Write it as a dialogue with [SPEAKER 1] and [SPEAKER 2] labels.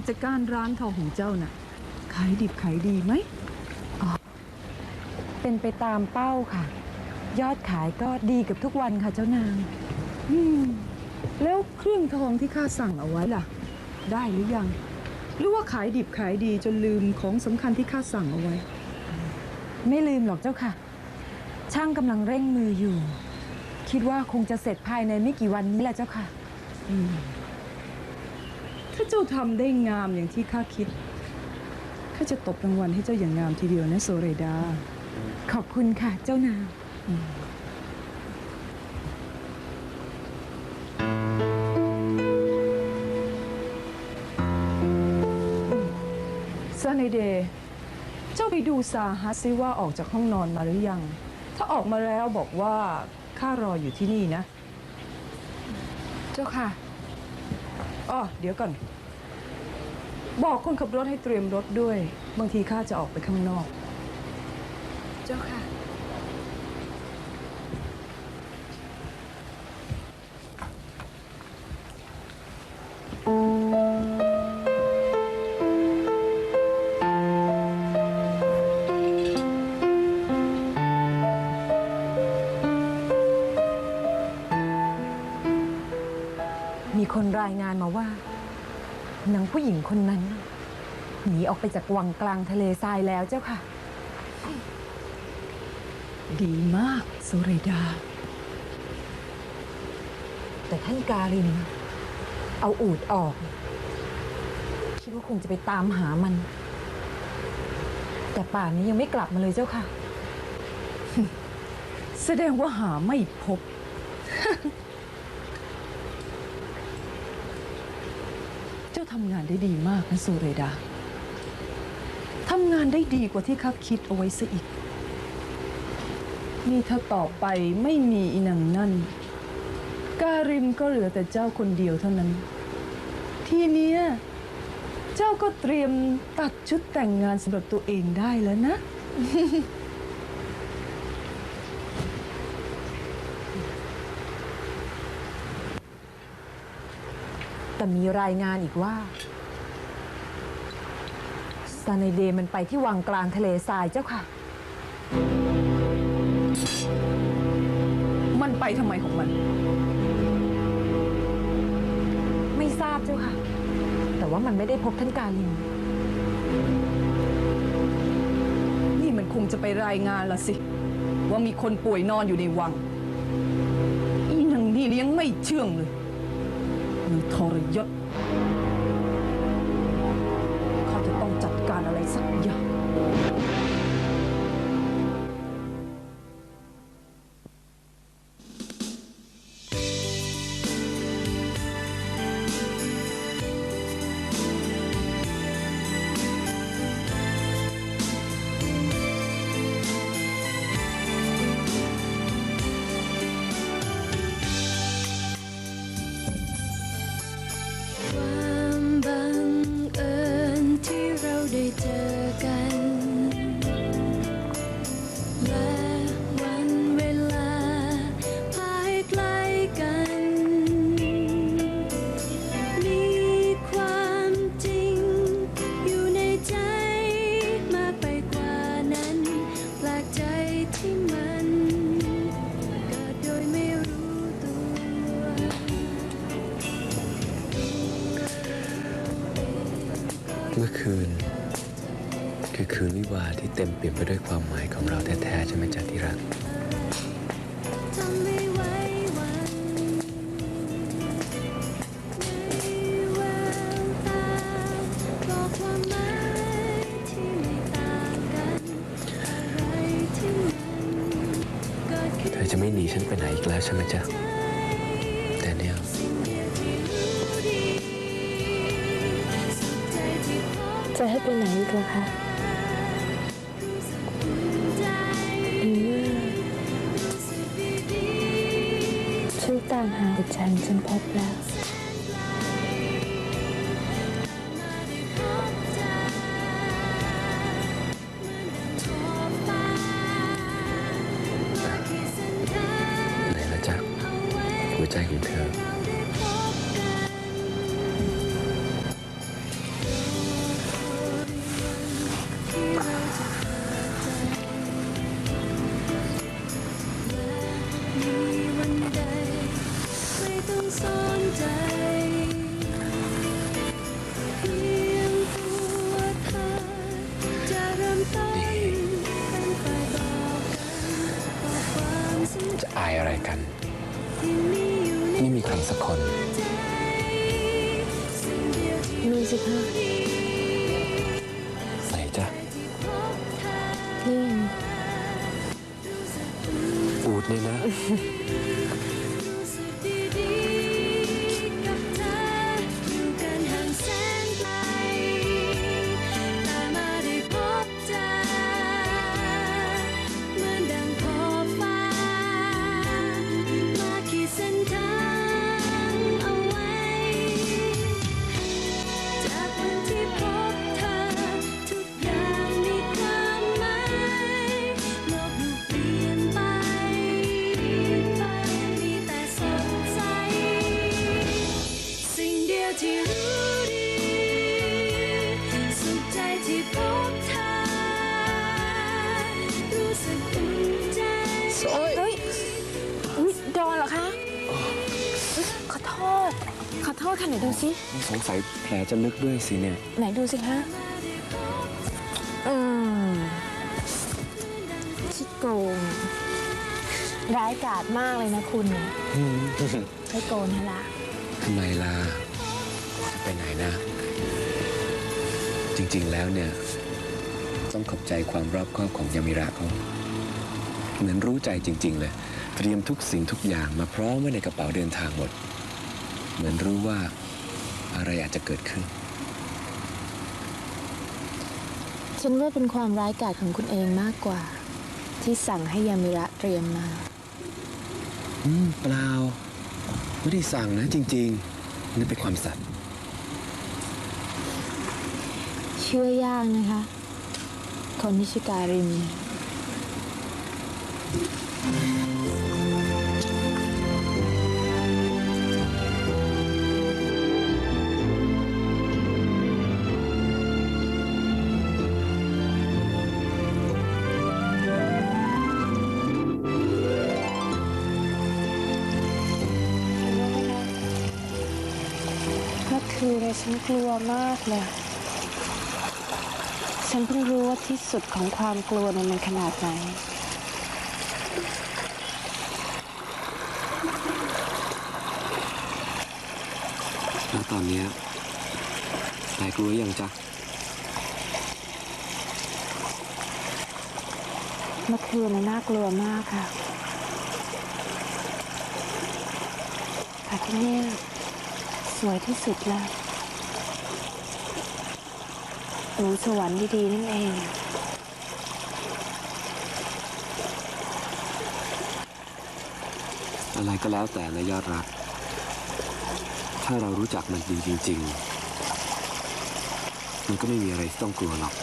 [SPEAKER 1] กิจการร้านทองของเจ้าน่ะขายดิบขายดีไหม
[SPEAKER 2] เป็นไปตามเป้าค่ะ ยอดขายก็ดีกับทุกวันค่ะเจ้านาง
[SPEAKER 1] อืมแล้วเครื่องทองที่ข้าสั่งเอาไว้ล่ะ ได้หรือยัง หรือว่าขายดิบขายดีจนลืมของสำคัญที่ข้าสั่งเอาไว้
[SPEAKER 2] ไม่ลืมหรอกเจ้าค่ะ ช่างกำลังเร่งมืออยู่ คิดว่าคงจะเสร็จภายในไม่กี่วันนี้แหละเจ้าค่ะ
[SPEAKER 1] ถ้าเจ้าทำได้งามอย่างที่ข้าคิด ข้าจะตบรางวัลให้เจ้าอย่างงามทีเดียวนะโซเรดา
[SPEAKER 2] ขอบคุณค่ะ เจ้านาง
[SPEAKER 1] ซาเนเดย์เจ้าไปดูซาฮัสซิว่าออกจากห้องนอนมาหรือยัง ถ้าออกมาแล้วบอกว่าข้ารออยู่ที่นี่นะ
[SPEAKER 2] เจ้าค่ะ
[SPEAKER 1] อ๋อเดี๋ยวก่อน บอกคนขับรถให้เตรียมรถด้วย บางทีข้าจะออกไปข้างนอก
[SPEAKER 2] เจ้าค่ะ มีคนรายงานมาว่าหนังผู้หญิงคนนั้น หนีออกไปจากวังกลางทะเลทรายแล้วเจ้าค่ะ
[SPEAKER 1] ดีมากโซเรดา
[SPEAKER 2] แต่ท่านการิน เอาอูดออก คิดว่าคงจะไปตามหามัน แต่ป่านนี้ยังไม่กลับมาเลยเจ้าค่ะ
[SPEAKER 1] แสดงว่าหาไม่พบ เจ้า ทำงานได้ดีมากนะโซเรดา ทำงานได้ดีกว่าที่ข้าคิดเอาไว้ซะอีก นี่ถ้าต่อไปไม่มีอีนังนั่น การิมก็เหลือแต่เจ้าคนเดียวเท่านั้น ทีนี้เจ้าก็เตรียมตัดชุดแต่งงานสำหรับตัวเองได้แล้วนะ
[SPEAKER 2] แต่มีรายงานอีกว่าซาเนเดมันไปที่วังกลางทะเลทรายเจ้าค่ะ
[SPEAKER 1] มันไปทำไมของมัน
[SPEAKER 2] ไม่ทราบเจ้าค่ะ แต่ว่ามันไม่ได้พบท่านการิน
[SPEAKER 1] นี่มันคงจะไปรายงานละสิ ว่ามีคนป่วยนอนอยู่ในวัง อีนังนี่เลี้ยงไม่เชื่องเลย มันทรยศ เมื่
[SPEAKER 3] อคืน
[SPEAKER 4] คือคืนวิวาห์ที่เต็มเปี่ยมไปด้วยความหมายของเราแท้ๆใช่ไหมจ๊ะที่รัก
[SPEAKER 3] ทำให้ไว้วันในแววตาบอกความหมายที่ไม่ต่างกันอะไรที่มันเกิดขึ้น
[SPEAKER 4] เธอจะไม่หนีฉันไปไหนอีกแล้วใช่ไหมจ๊ะ
[SPEAKER 3] จะ
[SPEAKER 5] ให้ไปไหนอีกล่ะคะหรือว่า
[SPEAKER 3] รู้สึกดี
[SPEAKER 5] ฉันตามหาหัวใจของฉันพบแล้ว
[SPEAKER 3] ๆแสนไกลมาได้พบเจอเหมือนดังท้องฟ้าว่าที่สัญญา
[SPEAKER 4] ไหนละจ๊ะ
[SPEAKER 3] ไว้
[SPEAKER 4] หัวใจของเธอ
[SPEAKER 3] สิคะไหนจ๊ะ
[SPEAKER 4] ที่พบเธอ
[SPEAKER 5] นี่ไง
[SPEAKER 4] รู้สึกอุ่น
[SPEAKER 3] อูดเนี่ยนะ
[SPEAKER 4] โท
[SPEAKER 5] ษค่ะไหนดูสิ
[SPEAKER 3] สงสัยแผลจะลึกด้วยสิเนี่ย
[SPEAKER 5] ไหนดูสิคะอืมชิโกงร้ายกาจมากเลยนะคุณเนี่ยไม่โกนฮะละ
[SPEAKER 3] ทำไมล่ะจะไปไหนนะ จริงๆแล้วเนี่ย ต้องขอบใจความรอบคอบของยามิระเขาเหมือนรู้ใจจริง ๆ เลย เตรียมทุกสิ่งทุกอย่างมาพร้อมไว้ในกระเป๋าเดินทางหมด เหมือนรู้ว่าอะไรอาจจะเกิดขึ้น
[SPEAKER 5] ฉันว่าเป็นความร้ายกาจของคุณเองมากกว่า ที่สั่งให้ยามิระเตรียมมา
[SPEAKER 3] อืมเปล่า ไม่ได้สั่งนะจริงๆนี่เป็นความสัตย์
[SPEAKER 5] เชื่อยากนะคะ คนที่ชื่อการินเมื่ คืนเนี่ยฉันกลัวมากเลย ฉันเพิ่งรู้ว่าที่สุดของความกลัวเนี่ยมันขนาดไหน
[SPEAKER 3] แล้วตอนเนี้ยหายกลัวยังจ๊ะ
[SPEAKER 5] เมื่อคืนน่ะน่ากลัวมากค่ะแต่ที่เนี่ย สวยที่สุดแล้วหนูสวรรค์ดีๆนั่นเอง
[SPEAKER 3] อะไรก็แล้วแต่นะยอดรัก ถ้าเรารู้จักมันดีจริง ๆ มันก็ไม่มีอะไรต้องกลัวหรอก